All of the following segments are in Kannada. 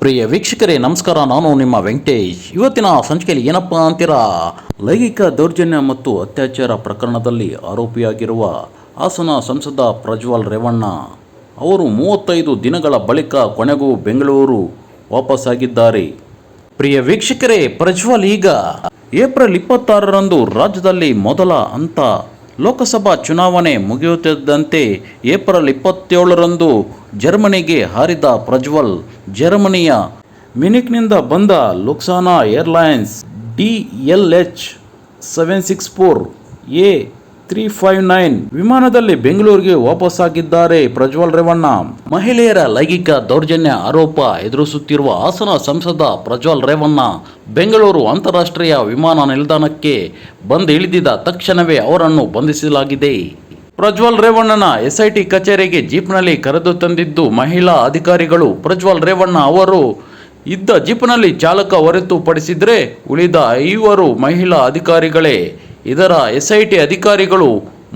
ಪ್ರಿಯ ವೀಕ್ಷಕರೇ, ನಮಸ್ಕಾರ. ನಾನು ನಿಮ್ಮ ವೆಂಕಟೇಶ್. ಇವತ್ತಿನ ಸಂಚಿಕೆಯಲ್ಲಿ ಏನಪ್ಪ ಅಂತೀರಾ? ಲೈಂಗಿಕ ದೌರ್ಜನ್ಯ ಮತ್ತು ಅತ್ಯಾಚಾರ ಪ್ರಕರಣದಲ್ಲಿ ಆರೋಪಿಯಾಗಿರುವ ಹಾಸನ ಸಂಸದ ಪ್ರಜ್ವಲ್ ರೇವಣ್ಣ ಅವರು ಮೂವತ್ತೈದು ದಿನಗಳ ಬಳಿಕ ಕೊನೆಗೂ ಬೆಂಗಳೂರು ವಾಪಸ್ಸಾಗಿದ್ದಾರೆ. ಪ್ರಿಯ ವೀಕ್ಷಕರೇ, ಪ್ರಜ್ವಲ್ ಈಗ ಏಪ್ರಿಲ್ ಇಪ್ಪತ್ತಾರರಂದು ರಾಜ್ಯದಲ್ಲಿ ಮೊದಲ ಹಂತ ಲೋಕಸಭಾ ಚುನಾವಣೆ ಮುಗಿಯುತ್ತಿದ್ದಂತೆ ಏಪ್ರಿಲ್ ಇಪ್ಪತ್ತೇಳರಂದು ಜರ್ಮನಿಗೆ ಹಾರಿದ ಪ್ರಜ್ವಲ್, ಜರ್ಮನಿಯ ಮಿನಿಕ್ನಿಂದ ಬಂದ ಲುಕ್ಸಾನಾ airlines D L H seven six four A three five nine ವಿಮಾನದಲ್ಲಿ ಬೆಂಗಳೂರಿಗೆ ವಾಪಸ್ಸಾಗಿದ್ದಾರೆ ಪ್ರಜ್ವಲ್ ರೇವಣ್ಣ. ಮಹಿಳೆಯರ ಲೈಂಗಿಕ ದೌರ್ಜನ್ಯ ಆರೋಪ ಎದುರಿಸುತ್ತಿರುವ ಹಾಸನ ಸಂಸದ ಪ್ರಜ್ವಲ್ ರೇವಣ್ಣ, ಬೆಂಗಳೂರು ಅಂತಾರಾಷ್ಟ್ರೀಯ ವಿಮಾನ ನಿಲ್ದಾಣಕ್ಕೆ ಬಂದು ಇಳಿದಿದ್ದ ತಕ್ಷಣವೇ ಅವರನ್ನು ಬಂಧಿಸಲಾಗಿದೆ. ಪ್ರಜ್ವಲ್ ರೇವಣ್ಣನ ಎಸ್ಐಟಿ ಕಚೇರಿಗೆ ಜೀಪ್ನಲ್ಲಿ ಕರೆದು ತಂದಿದ್ದು ಮಹಿಳಾ ಅಧಿಕಾರಿಗಳು ಪ್ರಜ್ವಲ್ ರೇವಣ್ಣ ಅವರು. ಇದ್ದ ಜೀಪ್ನಲ್ಲಿ ಚಾಲಕ ಹೊರತುಪಡಿಸಿದರೆ ಉಳಿದ ಐವರು ಮಹಿಳಾ ಅಧಿಕಾರಿಗಳೇ. ಇದರ ಎಸ್ಐಟಿ ಅಧಿಕಾರಿಗಳು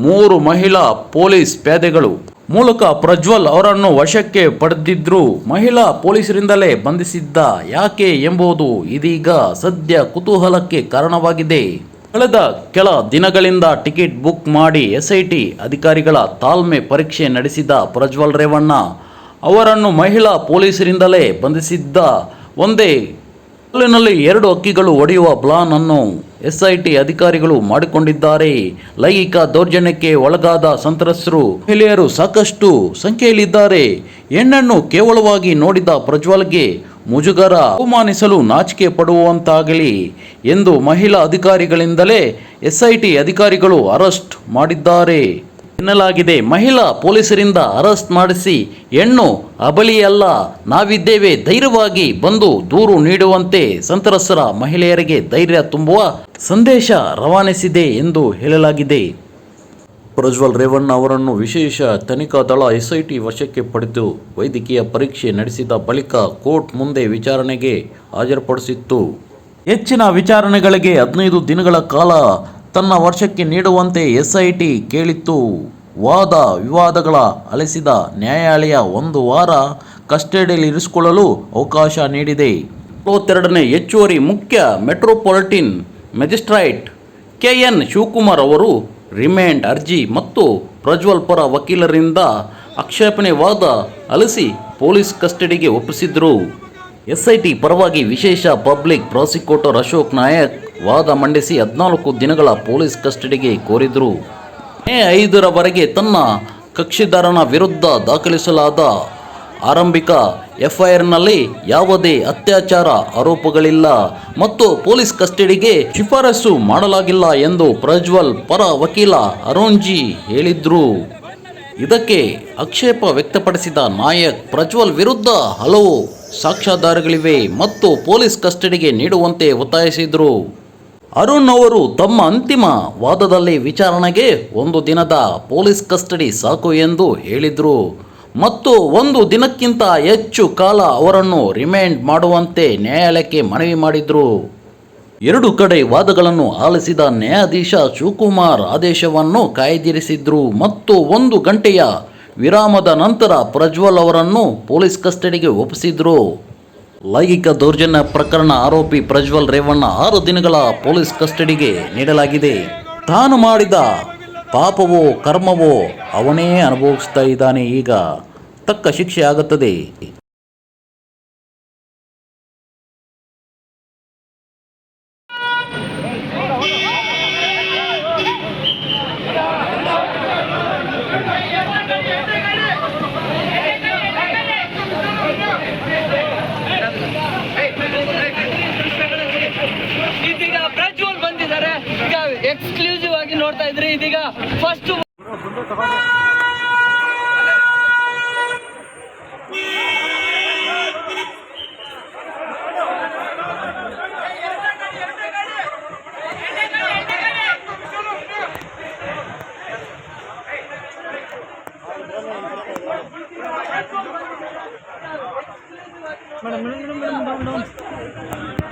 ಮೂರು ಮಹಿಳಾ ಪೊಲೀಸ್ ಪ್ಯಾದೆಗಳು. ಮೂಲಕ ಪ್ರಜ್ವಲ್ ಅವರನ್ನು ವಶಕ್ಕೆ ಪಡೆದಿದ್ರು ಮಹಿಳಾ ಪೊಲೀಸರಿಂದಲೇ ಬಂಧಿಸಿದ್ದ ಯಾಕೆ ಎಂಬುದು ಇದೀಗ ಸದ್ಯ ಕುತೂಹಲಕ್ಕೆ ಕಾರಣವಾಗಿದೆ. ಕಳೆದ ಕೆಲ ದಿನಗಳಿಂದ ಟಿಕೆಟ್ ಬುಕ್ ಮಾಡಿ ಎಸ್ಐಟಿ ಅಧಿಕಾರಿಗಳ ತಾಳ್ಮೆ ಪರೀಕ್ಷೆ ನಡೆಸಿದ ಪ್ರಜ್ವಲ್ ರೇವಣ್ಣ ಅವರನ್ನು ಮಹಿಳಾ ಪೊಲೀಸರಿಂದಲೇ ಬಂಧಿಸಿದ್ದ. ಒಂದೇ ಕಲ್ಲಿನಲ್ಲಿ ಎರಡು ಅಕ್ಕಿಗಳು ಒಡೆಯುವ ಪ್ಲಾನ್ ಅನ್ನು ಎಸ್ಐಟಿ ಅಧಿಕಾರಿಗಳು ಮಾಡಿಕೊಂಡಿದ್ದಾರೆ. ಲೈಂಗಿಕ ದೌರ್ಜನ್ಯಕ್ಕೆ ಒಳಗಾದ ಸಂತ್ರಸ್ತರು, ಮಹಿಳೆಯರು ಸಾಕಷ್ಟು ಸಂಖ್ಯೆಯಲ್ಲಿದ್ದಾರೆ. ಹೆಣ್ಣನ್ನು ಕೇವಲವಾಗಿ ನೋಡಿದ ಪ್ರಜ್ವಲ್ಗೆ ಮುಜುಗರ ಅವಮಾನಿಸಲು ನಾಚಿಕೆ ಪಡುವಂತಾಗಲಿ ಎಂದು ಮಹಿಳಾ ಅಧಿಕಾರಿಗಳಿಂದಲೇ ಎಸ್ಐಟಿ ಅಧಿಕಾರಿಗಳು ಅರೆಸ್ಟ್ ಮಾಡಿದ್ದಾರೆ. ಎನ್ನಲಾಗಿದೆ. ಮಹಿಳಾ ಪೊಲೀಸರಿಂದ ಅರೆಸ್ಟ್ ಮಾಡಿಸಿ ಹೆಣ್ಣು ಅಬಲಿಯಲ್ಲ. ನಾವಿದ್ದೇವೆ ಧೈರ್ಯವಾಗಿ ಬಂದು ದೂರು ನೀಡುವಂತೆ ಸಂತ್ರಸ್ತರ ಮಹಿಳೆಯರಿಗೆ ಧೈರ್ಯ ತುಂಬುವ ಸಂದೇಶ ರವಾನಿಸಿದೆ ಎಂದು ಹೇಳಲಾಗಿದೆ. ಪ್ರಜ್ವಲ್ ರೇವಣ್ಣ ಅವರನ್ನು ವಿಶೇಷ ತನಿಖಾ ದಳ ಎಸ್ಐಟಿ ವಶಕ್ಕೆ ಪಡೆದು ವೈದ್ಯಕೀಯ ಪರೀಕ್ಷೆ ನಡೆಸಿದ ಬಳಿಕ ಕೋರ್ಟ್ ಮುಂದೆ ವಿಚಾರಣೆಗೆ ಹಾಜರುಪಡಿಸಿತ್ತು. ಹೆಚ್ಚಿನ ವಿಚಾರಣೆಗಳಿಗೆ ಹದಿನೈದು ದಿನಗಳ ಕಾಲ ತನ್ನ ವರ್ಷಕ್ಕೆ ನೀಡುವಂತೆ ಎಸ್ಐಟಿ ಕೇಳಿತ್ತು. ವಾದ ವಿವಾದಗಳ ಅಲಿಸಿದ ನ್ಯಾಯಾಲಯ ಒಂದು ವಾರ ಕಸ್ಟಡಿಯಲ್ಲಿ ಇರಿಸಿಕೊಳ್ಳಲು ಅವಕಾಶ ನೀಡಿದೆ. ಮೂವತ್ತೆರಡನೇ ಹೆಚ್ಚುವರಿ ಮುಖ್ಯ metropolitan magistrate K N Shivakumar ಅವರು ರಿಮ್ಯಾಂಡ್ ಅರ್ಜಿ ಮತ್ತು ಪ್ರಜ್ವಲ್ ಪರ ವಕೀಲರಿಂದ ಆಕ್ಷೇಪಣೆ ವಾದ ಅಲಿಸಿ ಪೊಲೀಸ್ ಕಸ್ಟಡಿಗೆ ಒಪ್ಪಿಸಿದ್ರು. ಎಸ್ಐಟಿ ಪರವಾಗಿ ವಿಶೇಷ ಪಬ್ಲಿಕ್ ಪ್ರಾಸಿಕ್ಯೂಟರ್ ಅಶೋಕ್ ನಾಯಕ್ ವಾದ ಮಂಡಿಸಿ ಹದಿನಾಲ್ಕು ದಿನಗಳ ಪೊಲೀಸ್ ಕಸ್ಟಡಿಗೆ ಕೋರಿದ್ರು. ಮೇ ಐದರವರೆಗೆ ತನ್ನ ಕಕ್ಷಿದಾರನ ವಿರುದ್ಧ ದಾಖಲಿಸಲಾದ ಆರಂಭಿಕ ಎಫ್ಐಆರ್ನಲ್ಲಿ ಯಾವುದೇ ಅತ್ಯಾಚಾರ ಆರೋಪಗಳಿಲ್ಲ ಮತ್ತು ಪೊಲೀಸ್ ಕಸ್ಟಡಿಗೆ ಶಿಫಾರಸು ಮಾಡಲಾಗಿಲ್ಲ ಎಂದು ಪ್ರಜ್ವಲ್ ಪರ ವಕೀಲ ಅರುಣ್ಜಿ ಹೇಳಿದ್ರು. ಇದಕ್ಕೆ ಆಕ್ಷೇಪ ವ್ಯಕ್ತಪಡಿಸಿದ ನಾಯಕ್, ಪ್ರಜ್ವಲ್ ವಿರುದ್ಧ ಹಲವು ಸಾಕ್ಷ್ಯಾಧಾರಗಳಿವೆ ಮತ್ತು ಪೊಲೀಸ್ ಕಸ್ಟಡಿಗೆ ನೀಡುವಂತೆ ಒತ್ತಾಯಿಸಿದರು. ಅರುಣ್ ಅವರು ತಮ್ಮ ಅಂತಿಮ ವಾದದಲ್ಲಿ ವಿಚಾರಣೆಗೆ ಒಂದು ದಿನದ ಪೊಲೀಸ್ ಕಸ್ಟಡಿ ಸಾಕು ಎಂದು ಹೇಳಿದರು. ಮತ್ತು ಒಂದು ದಿನಕ್ಕಿಂತ ಹೆಚ್ಚು ಕಾಲ ಅವರನ್ನು ರಿಮೈಂಡ್ ಮಾಡುವಂತೆ ನ್ಯಾಯಾಲಯಕ್ಕೆ ಮನವಿ ಮಾಡಿದರು. ಎರಡು ಕಡೆ ವಾದಗಳನ್ನು ಆಲಿಸಿದ ನ್ಯಾಯಾಧೀಶ ಶಿವಕುಮಾರ್ ಆದೇಶವನ್ನು ಕಾಯ್ದಿರಿಸಿದ್ರು ಮತ್ತು ಒಂದು ಗಂಟೆಯ ವಿರಾಮದ ನಂತರ ಪ್ರಜ್ವಲ್ ಅವರನ್ನು ಪೊಲೀಸ್ ಕಸ್ಟಡಿಗೆ ಒಪ್ಪಿಸಿದ್ರು. ಲೈಂಗಿಕ ದೌರ್ಜನ್ಯ ಪ್ರಕರಣ ಆರೋಪಿ ಪ್ರಜ್ವಲ್ ರೇವಣ್ಣ ಆರು ದಿನಗಳ ಪೊಲೀಸ್ ಕಸ್ಟಡಿಗೆ ನೀಡಲಾಗಿದೆ. ತಾನು ಮಾಡಿದ ಪಾಪವೋ ಕರ್ಮವೋ ಅವನೇ ಅನುಭವಿಸ್ತಾ ಇದ್ದಾನೆ ಈಗ. ತಕ್ಕ ಶಿಕ್ಷೆ ಆಗುತ್ತದೆ. ರೀತಿ ನೋಡ್ತಾ ಇದ್ರಿ ಇದೀಗ first madam madam madam madam